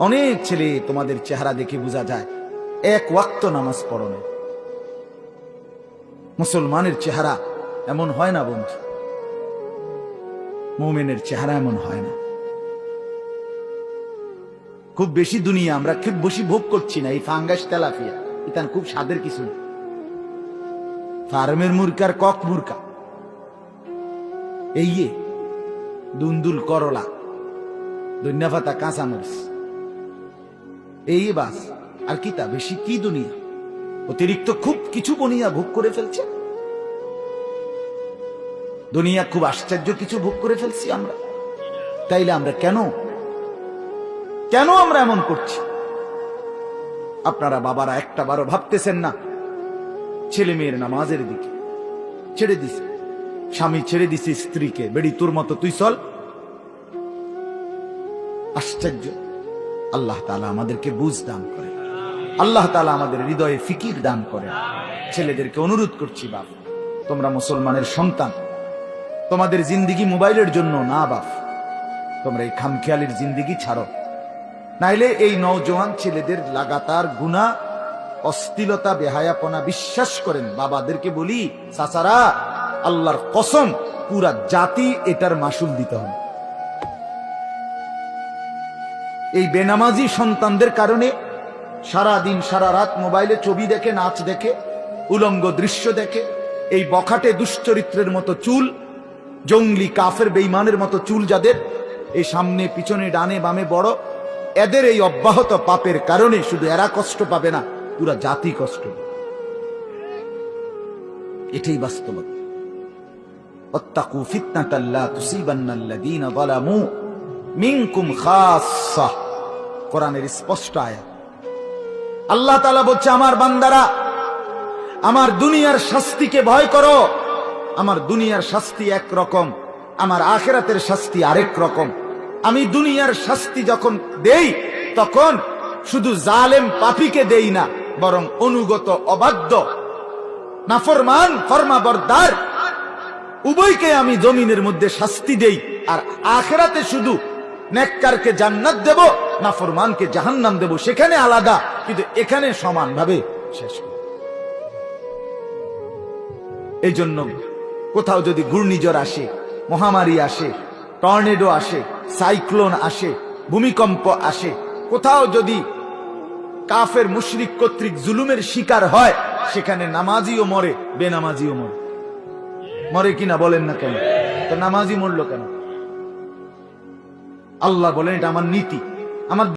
অনেক ছেলে তোমাদের চেহারা দেখে বোঝা যায়, এক ওয়াক্ত নামাজ পড়নে মুসলমানের চেহারা এমন হয় না বন্ধু। মোমেনের চেহারা এমন হয় না। খুব বেশি দুনিয়া আমরা খুব বেশি ভোগ করছি না, এই ফাঙ্গাস তেলাফিয়া ইতান খুব স্বাদের কিছু ফার্মের মুরকার কক মুরকা এই দুন্দুল করলা ধন্যপাতা কাঁচা মরিচ এই বাস, আর কি তা বেশি কি দুনিয়া? অতিরিক্ত খুব কিছু বনিয়া ভোগ করে ফেলছে? দুনিয়া খুব আশ্চর্য কিছু ভোগ করে ফেলছি আমরা। তাইলে আমরা কেন? কেন আমরা এমন করছি? আপনারা বাবারা একটা বারো ভাবতেছেন না ছেলে মেয়ের নামাজের দিকে। ছেড়ে দিছে। স্বামী ছেড়ে দিছে স্ত্রীকে। বেড়ি তোর মতো তুই চল। আশ্চর্য। আল্লাহ তালা আমাদেরকে বুঝ দান করে। আল্লাহ তালা আমাদের হৃদয়ে ফিকির দান করে। ছেলেদেরকে অনুরোধ করছি, বাপ, তোমরা মুসলমানের সন্তান। তোমাদের জিন্দিগি মোবাইলের জন্য না, বাপ, তোমরা এই খামখেয়ালির জিন্দিগি ছাড়ো। নাইলে এই নওজোয়ান ছেলেদের লাগাতার গুণা, অস্থিলতা, বেহায়াপনা বিশ্বাস করেন। বাবাদেরকে বলি, চাচারা, আল্লাহর কসম, পুরা জাতি এটার মাসুল দিতে হবে। এই বেনামাজি সন্তানদের কারণে সারা দিন সারা রাত মোবাইলে ছবি দেখে, নাচ দেখে, উলঙ্গ দৃশ্য দেখে, এই বখাটে দুশ্চরিত্রের মতো চুল, জঙ্গলি কাফের বেইমানের মতো চুল যাদের এই সামনে, পিছনে, ডানে, বামে, বড়, এদের এই অব্যাহত পাপের কারণে শুধু এরা কষ্ট পাবে না, পুরা জাতি কষ্ট। এটাই বাস্তবতা অত্তাকু ফিতনাতাল্লা তুসিবান্নাল্লাযীনা যালামু মিনকুম খাসসা কোরআনের স্পষ্ট আয়াত। আল্লাহ তাআলা বলছে, আমার বান্দারা, আমার দুনিয়ার শাস্তিকে ভয় করো। আমার দুনিয়ার শাস্তি এক রকম, আমার আখেরাতের শাস্তি আরেক রকম। আমি দুনিয়ার শাস্তি যখন দেই, তখন শুধু জালেম পাপীকে দেই না, বরং অনুগত, অবাধ্য, নাফরমান, ফরমাবরদার, উভয়কে আমি জমিনের মধ্যে শাস্তি দেই, আর আখেরাতে শুধু নেককারকে জান্নাত দেব, নাফরমানকে জাহান্নাম দেব, সেখানে আলাদা, কিন্তু এখানে সমানভাবে শেষ। এই জন্য কোথাও যদি ঘূর্ণিঝড় আসে, মহামারী আসে, টর্নেডো আসে, সাইক্লোন আসে, ভূমিকম্প আসে, কোথাও যদি কাফের মুশরিক কর্তৃক জুলুমের শিকার হয়, সেখানে নামাজিও মরে, বেনামাজিও মরে। মরে কিনা বলেন না কেন? তো নামাজি মরলো কেন? আল্লাহ বলেন এটা আমার নীতি। আমার